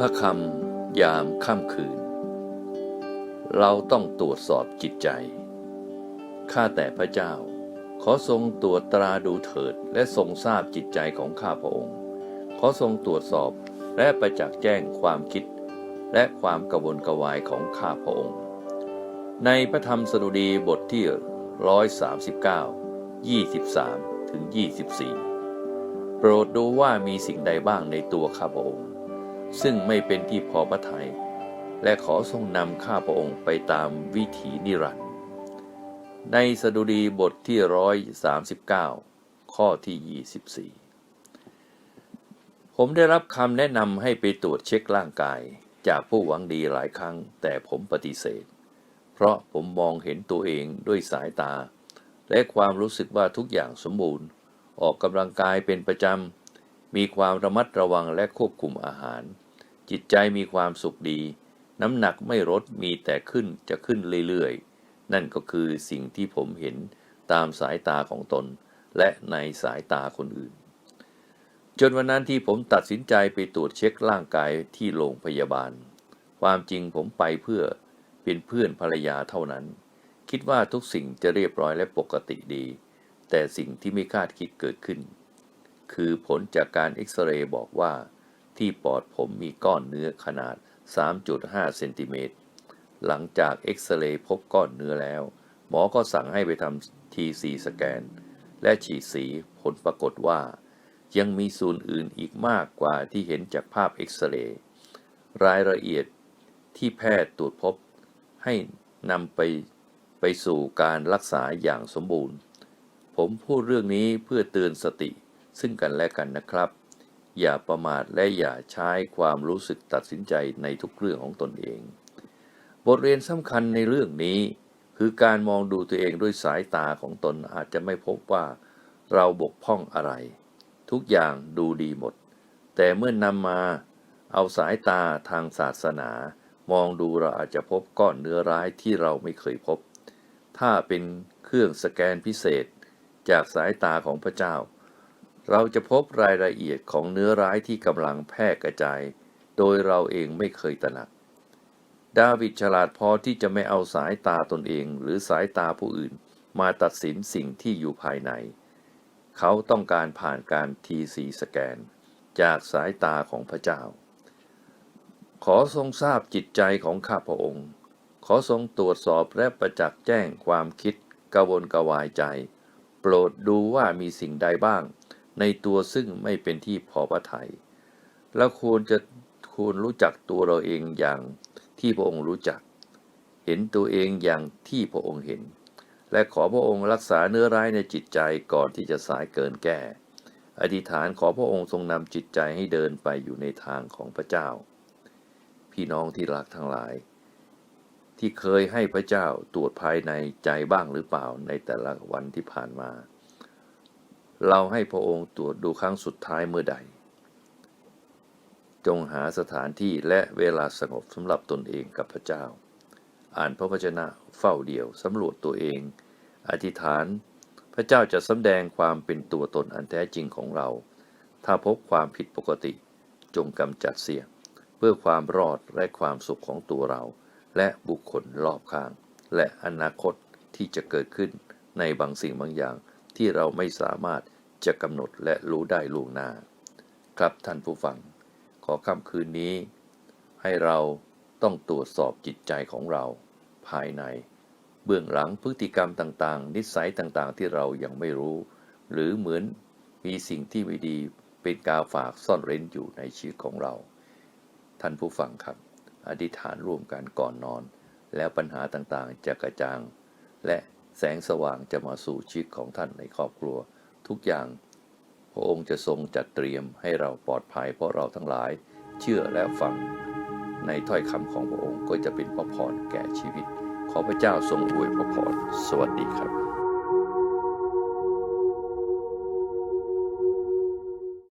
พระคำยามค่ำคืน เราต้องตรวจสอบจิตใจ ข้าแต่พระเจ้า ขอทรงตรวจตราดูเถิดและทรงทราบจิตใจของข้าพระองค์ ขอทรงตรวจสอบและประจักษ์แจ้งความคิด และความกระวนกระวายของข้าพระองค์ ในพระธรรมสดุดีบทที่ 139 23 ถึง 24 โปรดดูว่ามีสิ่งใดบ้างในตัวข้าพระองค์ ซึ่งไม่เป็นที่พอพระทยัยและขอทรงนำข้าพระองค์ไปตามวิถีนิรันดร์ในสดุดีบทที่ร้อยสามสิบเก้าข้อที่ยี่สิบสี่ผมได้รับคำแนะนำให้ไปตรวจเช็คร่างกาย จากผู้หวังดีหลายครั้ง แต่ผมปฏิเสธ เพราะผมมองเห็นตัวเองด้วยสายตา และความรู้สึกว่าทุกอย่างสมบูรณ์ ออกกำลังกายเป็นประจำ มีความระมัดระวังและควบคุมอาหาร จิตใจมีความสุขดี น้ำหนักไม่ลดมีแต่ขึ้นจะขึ้นเรื่อยๆ นั่นก็คือสิ่งที่ผมเห็นตามสายตาของตน และในสายตาคนอื่น จนวันนั้นที่ผมตัดสินใจไปตรวจเช็คร่างกายที่โรงพยาบาล ความจริงผมไปเพื่อเป็นเพื่อนภรรยาเท่านั้น คิดว่าทุกสิ่งจะเรียบร้อยและปกติดี แต่สิ่งที่ไม่คาดคิดเกิดขึ้น คือผลจากการเอ็กซเรย์บอกว่า ที่ปอดผมมีก้อนเนื้อขนาด 3.5 เซนติเมตร หลังจากเอ็กซเรย์พบก้อนเนื้อแล้ว หมอก็สั่งให้ไปทำทีซีสแกน และฉีดสีผลปรากฏว่า ยังมีส่วนอื่นอีกมากกว่าที่เห็นจากภาพเอ็กซเรย์ รายละเอียดที่แพทย์ตรวจพบให้นำไปไปสู่การรักษาอย่างสมบูรณ์ ผมพูดเรื่องนี้เพื่อเตือนสติซึ่งกันและกันนะครับ อย่าประมาทและอย่าใช้ความรู้สึกตัดสินใจในทุกเรื่องของตนเอง บทเรียนสำคัญในเรื่องนี้ คือการมองดูตัวเองด้วยสายตาของตนอาจจะไม่พบว่าเราบกพร่องอะไร ทุกอย่างดูดีหมด แต่เมื่อนำมาเอาสายตาทางศาสนา มองดูเราอาจจะพบก้อนเนื้อร้ายที่เราไม่เคยพบ ถ้าเป็นเครื่องสแกนพิเศษ จากสายตาของพระเจ้า เราจะพบรายละเอียดของเนื้อร้ายที่กำลังแพร่กระจาย โดยเราเองไม่เคยตระหนัก ดาวิดฉลาดพอที่จะไม่เอาสายตาตนเอง หรือสายตาผู้อื่น มาตัดสินสิ่งที่อยู่ภายใน เขาต้องการผ่านการทีซีสแกน จากสายตาของพระเจ้า ขอทรงทราบจิตใจของข้าพระองค์ ขอทรงตรวจสอบและประจักษ์แจ้งความคิดกระวนกระวายใจ โปรดดูว่ามีสิ่งใดบ้าง ในตัวซึ่งไม่เป็นที่พอพระทยัยและควรจะควรรู้จักตัวเราเองอย่างที่พระองค์รู้จัก เห็นตัวเองอย่างที่พระองค์เห็น และขอพระองค์รักษาเนื้อร้ายในจิตใจก่อนที่จะสายเกินแก้ อธิษฐานขอพระองค์ทรงนำจิตใจให้เดินไปอยู่ในทางของพระเจ้า พี่น้องที่รักทั้งหลาย ที่เคยให้พระเจ้าตรวจภายในใจบ้างหรือเปล่าในแต่ละวันที่ผ่านมา เราให้พระองค์ตรวจดูครั้งสุดท้ายเมื่อใด จงหาสถานที่และเวลาสงบสำหรับตนเองกับพระเจ้า อ่านพระวจนะเฝ้าเดี่ยวสำรวจตัวเอง อธิษฐาน พระเจ้าจะสำแดงความเป็นตัวตนอันแท้จริงของเรา ถ้าพบความผิดปกติ จงกำจัดเสีย เพื่อความรอดและความสุขของตัวเรา และบุคคลรอบข้าง และอนาคตที่จะเกิดขึ้นในบางสิ่งบางอย่าง ที่เราไม่สามารถจะกำหนดและรู้ได้ล่วงหน้า ครับท่านผู้ฟัง ขอค่ำคืนนี้ ให้เราต้องตรวจสอบจิตใจของเรา ภายใน เบื้องหลังพฤติกรรมต่างๆ นิสัยต่างๆ ที่เรายังไม่รู้ หรือเหมือนมีสิ่งที่ไม่ดีเป็นกาฝากซ่อนเร้นอยู่ในชีวิตของเรา ท่านผู้ฟังครับ อธิษฐานร่วมกันก่อนนอน แล้วปัญหาต่างๆจะกระจ่าง และ แสงสว่างจะมาสู่ชีวิตของท่านในครอบครัว ทุกอย่าง พระองค์จะทรงจัดเตรียมให้เราปลอดภัย เพราะเราทั้งหลายเชื่อและฟัง ในถ้อยคำของพระองค์ก็จะเป็นพระพรแก่ชีวิต ขอพระเจ้าทรงอวยพระพรสวัสดีครับ